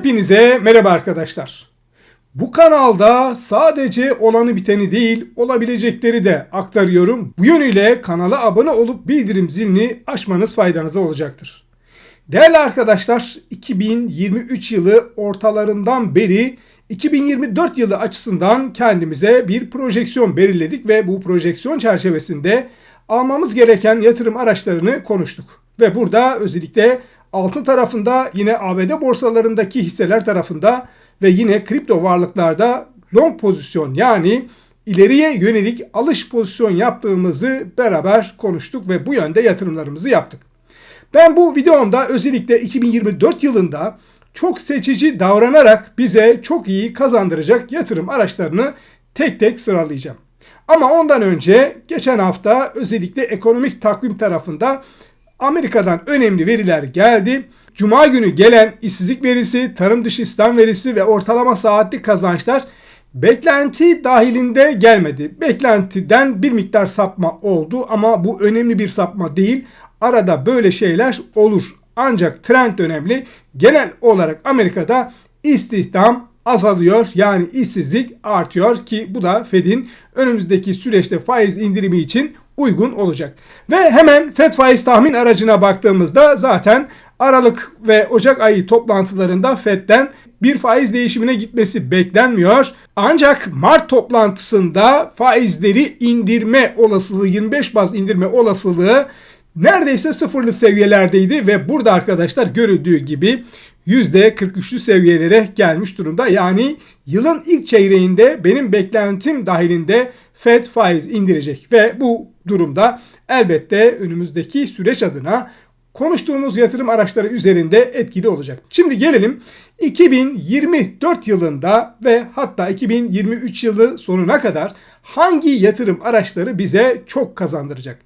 Hepinize merhaba arkadaşlar. Bu kanalda sadece olanı biteni değil, olabilecekleri de aktarıyorum. Bu yönüyle kanala abone olup bildirim zilini açmanız faydanıza olacaktır. Değerli arkadaşlar, 2023 yılı ortalarından beri 2024 yılı açısından kendimize bir projeksiyon belirledik ve bu projeksiyon çerçevesinde almamız gereken yatırım araçlarını konuştuk. Ve burada özellikle altın tarafında yine ABD borsalarındaki hisseler tarafında ve yine kripto varlıklarda long pozisyon yani ileriye yönelik alış pozisyon yaptığımızı beraber konuştuk ve bu yönde yatırımlarımızı yaptık. Ben bu videomda özellikle 2024 yılında çok seçici davranarak bize çok iyi kazandıracak yatırım araçlarını tek tek sıralayacağım. Ama ondan önce geçen hafta özellikle ekonomik takvim tarafında Amerika'dan önemli veriler geldi. Cuma günü gelen işsizlik verisi, tarım dışı istihdam verisi ve ortalama saatlik kazançlar beklenti dahilinde gelmedi. Beklentiden bir miktar sapma oldu ama bu önemli bir sapma değil. Arada böyle şeyler olur. Ancak trend önemli. Genel olarak Amerika'da istihdam azalıyor. Yani işsizlik artıyor ki bu da Fed'in önümüzdeki süreçte faiz indirimi için uygun olacak. Ve hemen FED faiz tahmin aracına baktığımızda zaten Aralık ve Ocak ayı toplantılarında FED'den bir faiz değişimine gitmesi beklenmiyor. Ancak Mart toplantısında faizleri indirme olasılığı 25 baz indirme olasılığı neredeyse sıfırlı seviyelerdeydi ve burada arkadaşlar görüldüğü gibi %43'lü seviyelere gelmiş durumda. Yani yılın ilk çeyreğinde benim beklentim dahilinde Fed faiz indirecek ve bu durumda elbette önümüzdeki süreç adına konuştuğumuz yatırım araçları üzerinde etkili olacak. Şimdi gelelim 2024 yılında ve hatta 2023 yılı sonuna kadar hangi yatırım araçları bize çok kazandıracak?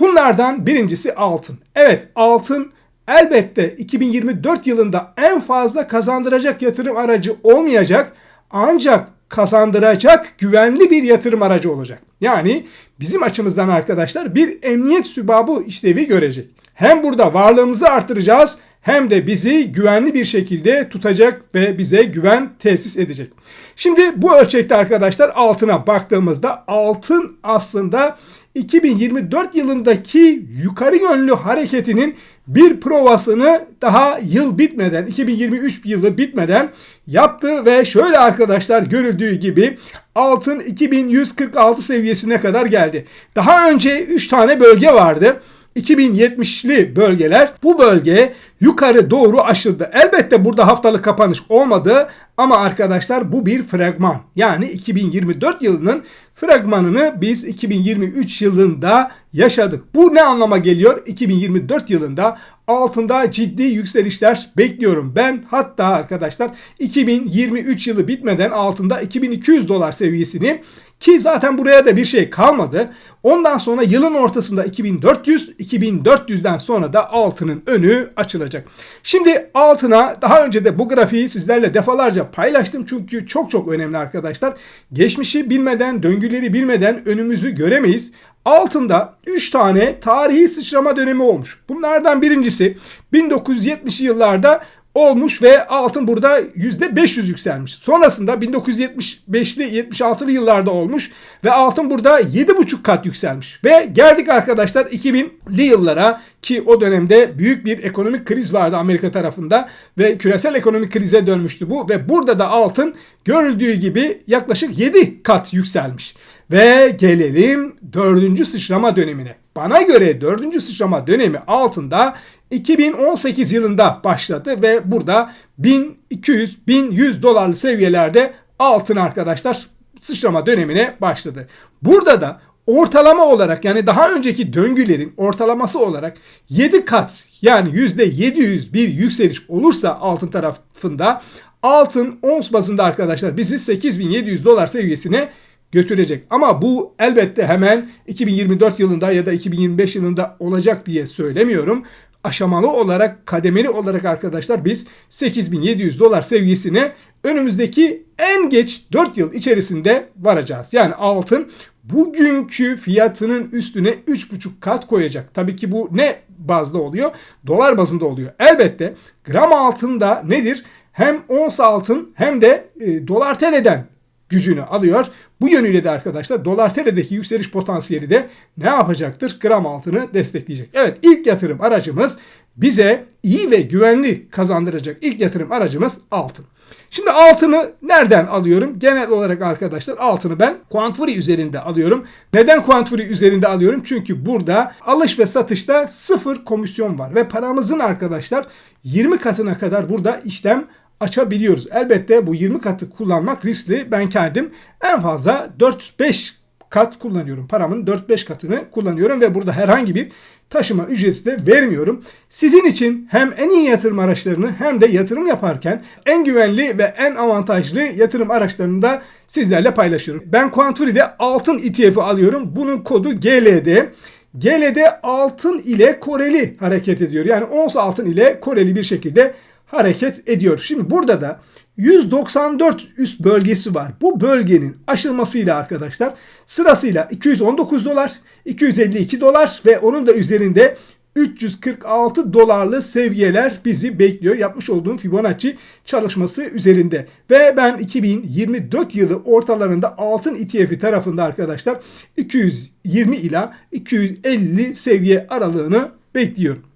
Bunlardan birincisi altın. Evet altın elbette 2024 yılında en fazla kazandıracak yatırım aracı olmayacak ancak kazandıracak güvenli bir yatırım aracı olacak. Yani bizim açımızdan arkadaşlar bir emniyet sübabı işlevi görecek. Hem burada varlığımızı artıracağız hem de bizi güvenli bir şekilde tutacak ve bize güven tesis edecek. Şimdi bu ölçekte arkadaşlar altına baktığımızda altın aslında 2024 yılındaki yukarı yönlü hareketinin bir provasını daha yıl bitmeden 2023 yılı bitmeden yaptı ve şöyle arkadaşlar görüldüğü gibi altın 2146 seviyesine kadar geldi. Daha önce 3 tane bölge vardı. 2070'li bölgeler bu bölge yukarı doğru aşıldı. Elbette burada haftalık kapanış olmadı ama arkadaşlar bu bir fragman. Yani 2024 yılının fragmanını biz 2023 yılında yaşadık. Bu ne anlama geliyor? 2024 yılında altında ciddi yükselişler bekliyorum. Ben hatta arkadaşlar 2023 yılı bitmeden altında 2200 dolar seviyesini ki zaten buraya da bir şey kalmadı. Ondan sonra yılın ortasında 2400, 2400'den sonra da altının önü açılacak. Şimdi altına daha önce de bu grafiği sizlerle defalarca paylaştım çünkü çok çok önemli arkadaşlar. Geçmişi bilmeden, döngüleri bilmeden önümüzü göremeyiz. Altında 3 tane tarihi sıçrama dönemi olmuş. Bunlardan birincisi 1970'li yıllarda olmuş ve altın burada %500 yükselmiş. Sonrasında 1975'li 76'lı yıllarda olmuş ve altın burada 7,5 kat yükselmiş. Ve geldik arkadaşlar 2000'li yıllara ki o dönemde büyük bir ekonomik kriz vardı Amerika tarafında ve küresel ekonomik krize dönmüştü bu ve burada da altın görüldüğü gibi yaklaşık 7 kat yükselmiş. Ve gelelim dördüncü sıçrama dönemine. Bana göre dördüncü sıçrama dönemi altında 2018 yılında başladı ve burada 1200-1100 dolarlı seviyelerde altın arkadaşlar sıçrama dönemine başladı. Burada da ortalama olarak yani daha önceki döngülerin ortalaması olarak 7 kat yani %700 bir yükseliş olursa altın tarafında altın ons bazında arkadaşlar bizi 8700 dolar seviyesine götürecek. Ama bu elbette hemen 2024 yılında ya da 2025 yılında olacak diye söylemiyorum. Aşamalı olarak, kademeli olarak arkadaşlar biz 8700 dolar seviyesine önümüzdeki en geç 4 yıl içerisinde varacağız. Yani altın bugünkü fiyatının üstüne 3,5 kat koyacak. Tabii ki bu ne bazda oluyor? Dolar bazında oluyor. Elbette gram altında nedir? hem ons altın hem de e, dolar TL'den gücünü alıyor. Bu yönüyle de arkadaşlar dolar TL'deki yükseliş potansiyeli de ne yapacaktır? Gram altını destekleyecek. Evet ilk yatırım aracımız bize iyi ve güvenli kazandıracak ilk yatırım aracımız altın. Şimdi altını nereden alıyorum? Genel olarak arkadaşlar altını ben Quantfree üzerinde alıyorum. Neden Quantfree üzerinde alıyorum? Çünkü burada alış ve satışta sıfır komisyon var ve paramızın arkadaşlar 20 katına kadar burada işlem açabiliyoruz. Elbette bu 20 katı kullanmak riskli. Ben kendim en fazla 4-5 kat kullanıyorum. Paramın 4-5 katını kullanıyorum ve burada herhangi bir taşıma ücreti de vermiyorum. Sizin için hem en iyi yatırım araçlarını hem de yatırım yaparken en güvenli ve en avantajlı yatırım araçlarını da sizlerle paylaşıyorum. Ben Quantfree'de altın ETF'i alıyorum. Bunun kodu GLD. GLD altın ile Koreli hareket ediyor. Yani ons altın ile Koreli bir şekilde hareket ediyor. Şimdi burada da 194 üst bölgesi var. Bu bölgenin aşılmasıyla arkadaşlar sırasıyla 219 dolar, 252 dolar ve onun da üzerinde 346 dolarlı seviyeler bizi bekliyor. Yapmış olduğum Fibonacci çalışması üzerinde. Ve ben 2024 yılı ortalarında altın ETF'i tarafında arkadaşlar 220 ila 250 seviye aralığını bekliyorum.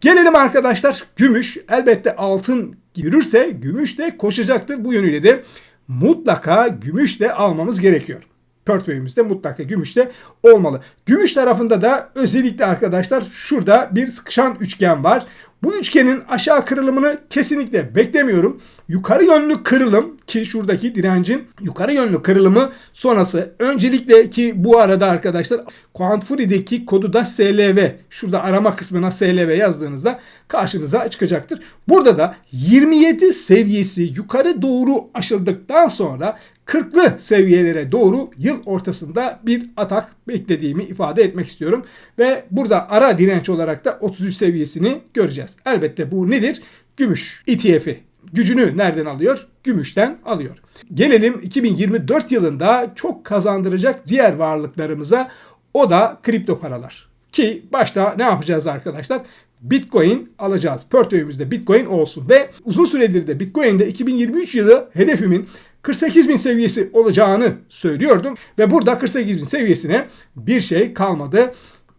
Gelelim arkadaşlar gümüş. Elbette altın yürürse gümüş de koşacaktır. Bu yönüyle de mutlaka gümüş de almamız gerekiyor. Portföyümüzde mutlaka gümüş de olmalı. Gümüş tarafında da özellikle arkadaşlar şurada bir sıkışan üçgen var. Bu üçgenin aşağı kırılımını kesinlikle beklemiyorum. Yukarı yönlü kırılım ki şuradaki direncin yukarı yönlü kırılımı sonrası öncelikle ki bu arada arkadaşlar Quantfree'deki kodu da SLV şurada arama kısmına SLV yazdığınızda karşınıza çıkacaktır. Burada da 27 seviyesi yukarı doğru aşıldıktan sonra 40'lı seviyelere doğru yıl ortasında bir atak beklediğimi ifade etmek istiyorum. Ve burada ara direnç olarak da 33 seviyesini göreceğiz. Elbette bu nedir? Gümüş ETF'i. Gücünü nereden alıyor? Gümüşten alıyor. Gelelim 2024 yılında çok kazandıracak diğer varlıklarımıza. O da kripto paralar. Ki başta ne yapacağız arkadaşlar? Bitcoin alacağız. Portföyümüzde Bitcoin olsun ve uzun süredir de Bitcoin'de 2023 yılı hedefimin 48 bin seviyesi olacağını söylüyordum ve burada 48 bin seviyesine bir şey kalmadı.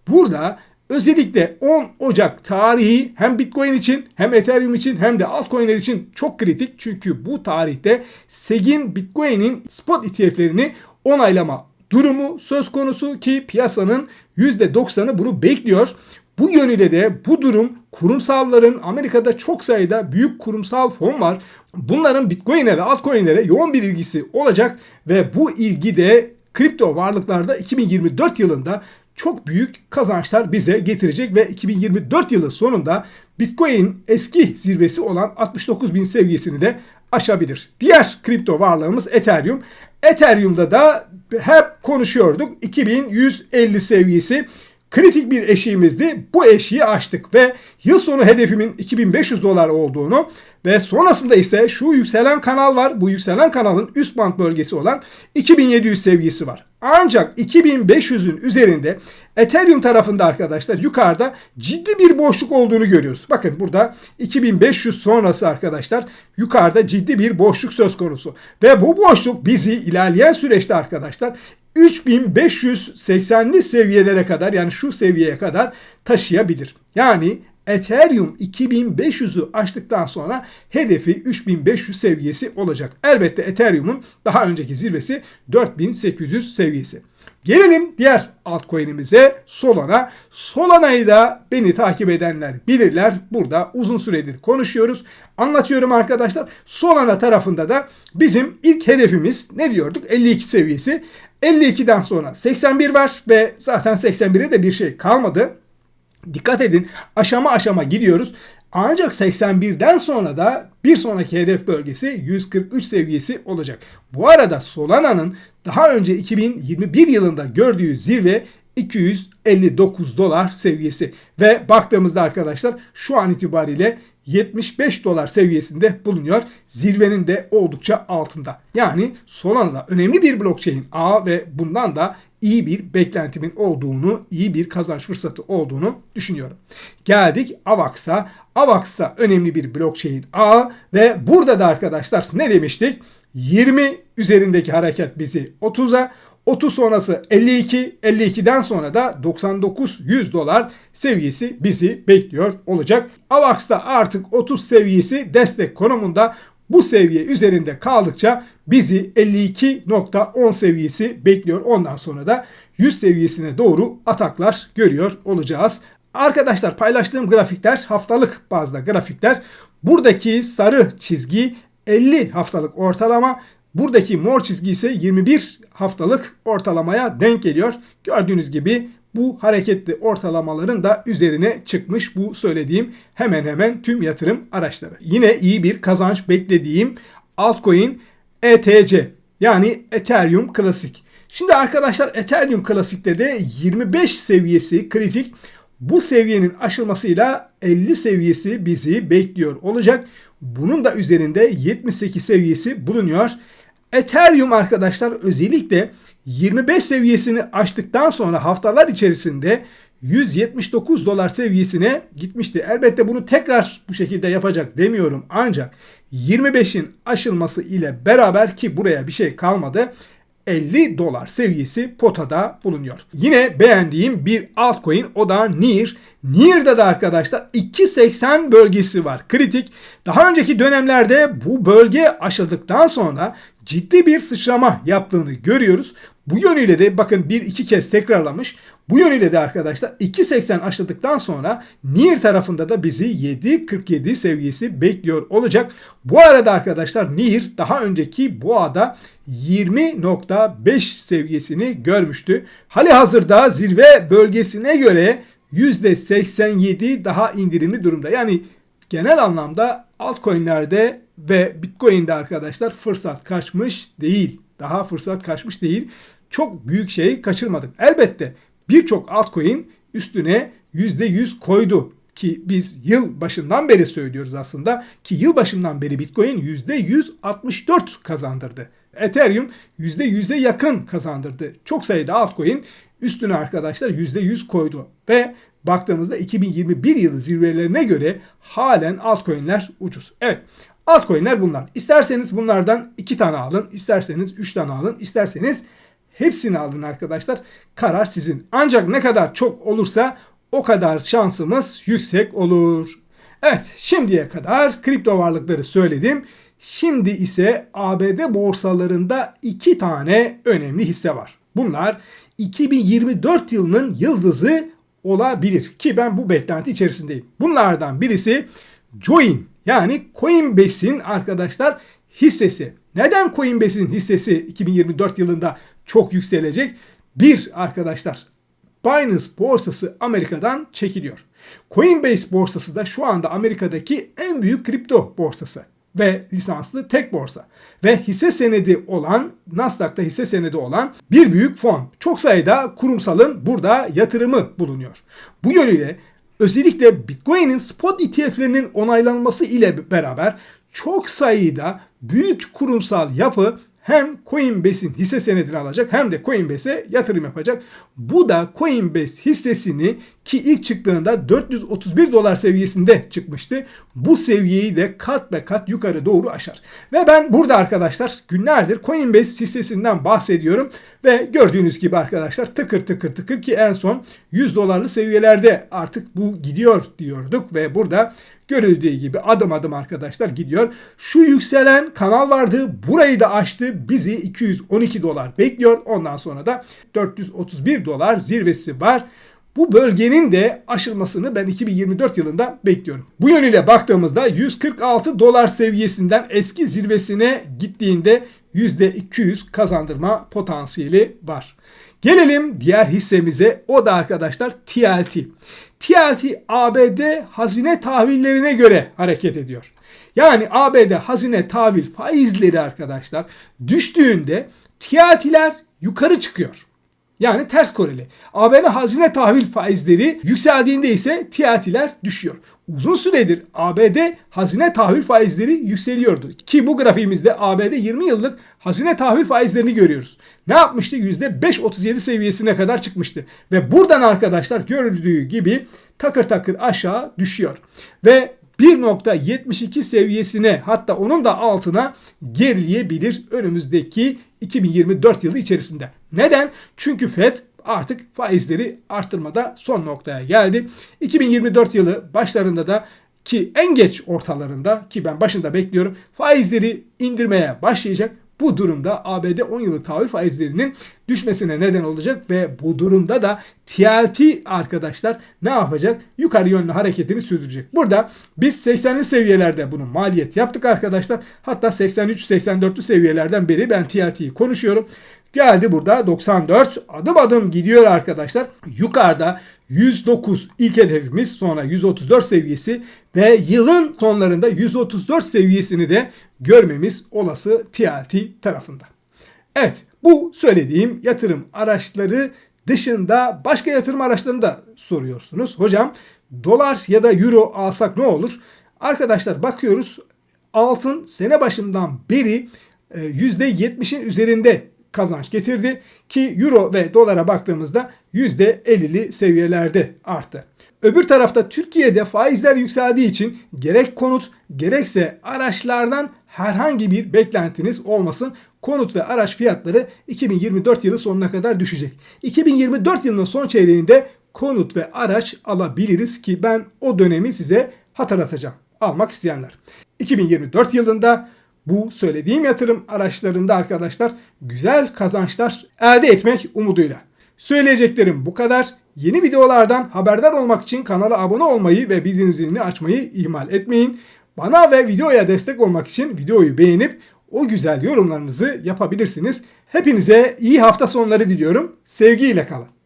Burada özellikle 10 Ocak tarihi hem Bitcoin için hem Ethereum için hem de altcoin'ler için çok kritik. Çünkü bu tarihte SEG'in Bitcoin'in spot ETF'lerini onaylama durumu söz konusu ki piyasanın %90'ı bunu bekliyor. Bu yönüyle de bu durum kurumsalların Amerika'da çok sayıda büyük kurumsal fon var. Bunların Bitcoin'e ve altcoin'lere yoğun bir ilgisi olacak ve bu ilgi de kripto varlıklarda 2024 yılında çok büyük kazançlar bize getirecek ve 2024 yılı sonunda Bitcoin eski zirvesi olan 69 bin seviyesini de aşabilir. Diğer kripto varlığımız Ethereum. Ethereum'da da hep konuşuyorduk 2150 seviyesi kritik bir eşiğimizdi. Bu eşiği aştık ve yıl sonu hedefimin 2500 dolar olduğunu ve sonrasında ise şu yükselen kanal var. Bu yükselen kanalın üst band bölgesi olan 2700 seviyesi var. Ancak 2500'ün üzerinde Ethereum tarafında arkadaşlar yukarıda ciddi bir boşluk olduğunu görüyoruz. Bakın burada 2500 sonrası arkadaşlar yukarıda ciddi bir boşluk söz konusu. Ve bu boşluk bizi ilerleyen süreçte arkadaşlar 3580'li seviyelere kadar yani şu seviyeye kadar taşıyabilir. Yani Ethereum 2500'ü aştıktan sonra hedefi 3500 seviyesi olacak. Elbette Ethereum'un daha önceki zirvesi 4800 seviyesi. Gelelim diğer altcoin'imize Solana. Solana'yı da beni takip edenler bilirler. Burada uzun süredir konuşuyoruz. Anlatıyorum arkadaşlar. Solana tarafında da bizim ilk hedefimiz ne diyorduk? 52 seviyesi. 52'den sonra 81 var ve zaten 81'e de bir şey kalmadı. Dikkat edin aşama aşama gidiyoruz. Ancak 81'den sonra da bir sonraki hedef bölgesi 143 seviyesi olacak. Bu arada Solana'nın daha önce 2021 yılında gördüğü zirve 259 dolar seviyesi ve baktığımızda arkadaşlar şu an itibariyle 75 dolar seviyesinde bulunuyor. Zirvenin de oldukça altında. Yani Solana'da önemli bir blockchain ağ ve bundan da iyi bir beklentimin olduğunu, iyi bir kazanç fırsatı olduğunu düşünüyorum. Geldik AVAX'a. AVAX da önemli bir blockchain ağ ve burada da arkadaşlar ne demiştik? 20 üzerindeki hareket bizi 30'a, 30 sonrası 52, 52'den sonra da 99-100 dolar seviyesi bizi bekliyor olacak. AVAX'da artık 30 seviyesi destek konumunda bu seviye üzerinde kaldıkça bizi 52.10 seviyesi bekliyor. Ondan sonra da 100 seviyesine doğru ataklar görüyor olacağız. Arkadaşlar paylaştığım grafikler haftalık bazda grafikler. Buradaki sarı çizgi 50 haftalık ortalama. Buradaki mor çizgi ise 21 haftalık ortalamaya denk geliyor. Gördüğünüz gibi bu hareketli ortalamaların da üzerine çıkmış bu söylediğim hemen hemen tüm yatırım araçları. Yine iyi bir kazanç beklediğim altcoin ETC yani Ethereum Klasik. Şimdi arkadaşlar Ethereum Klasik'te de 25 seviyesi kritik. Bu seviyenin aşılmasıyla 50 seviyesi bizi bekliyor olacak. Bunun da üzerinde 78 seviyesi bulunuyor. Ethereum arkadaşlar özellikle 25 seviyesini aştıktan sonra haftalar içerisinde 179 dolar seviyesine gitmişti. Elbette bunu tekrar bu şekilde yapacak demiyorum ancak 25'in aşılması ile beraber ki buraya bir şey kalmadı 50 dolar seviyesi potada bulunuyor. Yine beğendiğim bir altcoin o da NIR. NIR'da da arkadaşlar 2.80 bölgesi var. Kritik. Daha önceki dönemlerde bu bölge aşıldıktan sonra ciddi bir sıçrama yaptığını görüyoruz. Bu yönüyle de bakın bir iki kez tekrarlamış. Bu yönüyle de arkadaşlar 2.80 aşıldıktan sonra NIR tarafında da bizi 7.47 seviyesi bekliyor olacak. Bu arada arkadaşlar NIR daha önceki boğada 20.5 seviyesini görmüştü. Hali hazırda zirve bölgesine göre %87 daha indirimli durumda. Yani genel anlamda altcoin'lerde ve Bitcoin'de arkadaşlar fırsat kaçmış değil. Daha fırsat kaçmış değil. Çok büyük şey kaçırmadık. Elbette birçok altcoin üstüne %100 koydu ki biz yıl başından beri söylüyoruz aslında ki yıl başından beri Bitcoin %164 kazandırdı. Ethereum %100'e yakın kazandırdı. Çok sayıda altcoin üstüne arkadaşlar %100 koydu ve baktığımızda 2021 yılı zirvelerine göre halen altcoin'ler ucuz. Evet altcoin'ler bunlar. İsterseniz bunlardan 2 tane alın, isterseniz 3 tane alın, isterseniz hepsini alın arkadaşlar. Karar sizin. Ancak ne kadar çok olursa o kadar şansımız yüksek olur. Evet şimdiye kadar kripto varlıkları söyledim. Şimdi ise ABD borsalarında iki tane önemli hisse var. Bunlar 2024 yılının yıldızı olabilir ki ben bu beklenti içerisindeyim. Bunlardan birisi Join yani Coinbase'in arkadaşlar hissesi. Neden Coinbase'in hissesi 2024 yılında çok yükselecek? Bir arkadaşlar Binance borsası Amerika'dan çekiliyor. Coinbase borsası da şu anda Amerika'daki en büyük kripto borsası ve lisanslı tek borsa ve hisse senedi olan Nasdaq'ta hisse senedi olan bir büyük fon. Çok sayıda kurumsalın burada yatırımı bulunuyor. Bu yönüyle özellikle Bitcoin'in spot ETF'lerinin onaylanması ile beraber çok sayıda büyük kurumsal yapı hem Coinbase'in hisse senedini alacak hem de Coinbase'e yatırım yapacak. Bu da Coinbase hissesini ki ilk çıktığında 431 dolar seviyesinde çıkmıştı. Bu seviyeyi de kat be kat yukarı doğru aşar. Ve ben burada arkadaşlar günlerdir Coinbase hissesinden bahsediyorum. Ve gördüğünüz gibi arkadaşlar tıkır tıkır tıkır ki en son 100 dolarlı seviyelerde artık bu gidiyor diyorduk. Ve burada görüldüğü gibi adım adım arkadaşlar gidiyor. Şu yükselen kanal vardı. Burayı da aştı. Bizi 212 dolar bekliyor. Ondan sonra da 431 dolar zirvesi var. Bu bölgenin de aşılmasını ben 2024 yılında bekliyorum. Bu yönüyle baktığımızda 146 dolar seviyesinden eski zirvesine gittiğinde %200 kazandırma potansiyeli var. Gelelim diğer hissemize. O da arkadaşlar TLT. TLT ABD hazine tahvillerine göre hareket ediyor. Yani ABD hazine tahvil faizleri arkadaşlar düştüğünde TLT'ler yukarı çıkıyor. Yani ters koreli. ABD hazine tahvil faizleri yükseldiğinde ise TLT'ler düşüyor. Uzun süredir ABD hazine tahvil faizleri yükseliyordu. Ki bu grafiğimizde ABD 20 yıllık hazine tahvil faizlerini görüyoruz. Ne yapmıştı? %5.37 seviyesine kadar çıkmıştı. Ve buradan arkadaşlar gördüğü gibi takır takır aşağı düşüyor. Ve 1.72 seviyesine hatta onun da altına gerileyebilir önümüzdeki 2024 yılı içerisinde. Neden? Çünkü FED artık faizleri arttırmada son noktaya geldi. 2024 yılı başlarında da ki en geç ortalarında ki ben başında bekliyorum faizleri indirmeye başlayacak. Bu durumda ABD 10 yıllık tahvil faizlerinin düşmesine neden olacak ve bu durumda da TLT arkadaşlar ne yapacak? Yukarı yönlü hareketini sürdürecek. Burada biz 80'li seviyelerde bunu maliyet yaptık arkadaşlar. Hatta 83-84'lü seviyelerden beri ben TLT'yi konuşuyorum. Geldi burada 94 adım adım gidiyor arkadaşlar. Yukarıda 109 ilk hedefimiz sonra 134 seviyesi ve yılın sonlarında 134 seviyesini de görmemiz olası TLT tarafında. Evet bu söylediğim yatırım araçları dışında başka yatırım araçlarını da soruyorsunuz. Hocam dolar ya da euro alsak ne olur? Arkadaşlar bakıyoruz altın sene başından beri %70'in üzerinde kazanç getirdi ki euro ve dolara baktığımızda %50'li seviyelerde arttı. Öbür tarafta Türkiye'de faizler yükseldiği için gerek konut gerekse araçlardan herhangi bir beklentiniz olmasın. Konut ve araç fiyatları 2024 yılı sonuna kadar düşecek. 2024 yılının son çeyreğinde konut ve araç alabiliriz ki ben o dönemi size hatırlatacağım. Almak isteyenler. 2024 yılında bu söylediğim yatırım araçlarında arkadaşlar güzel kazançlar elde etmek umuduyla. Söyleyeceklerim bu kadar. Yeni videolardan haberdar olmak için kanala abone olmayı ve bildirim zilini açmayı ihmal etmeyin. Bana ve videoya destek olmak için videoyu beğenip o güzel yorumlarınızı yapabilirsiniz. Hepinize iyi hafta sonları diliyorum. Sevgiyle kalın.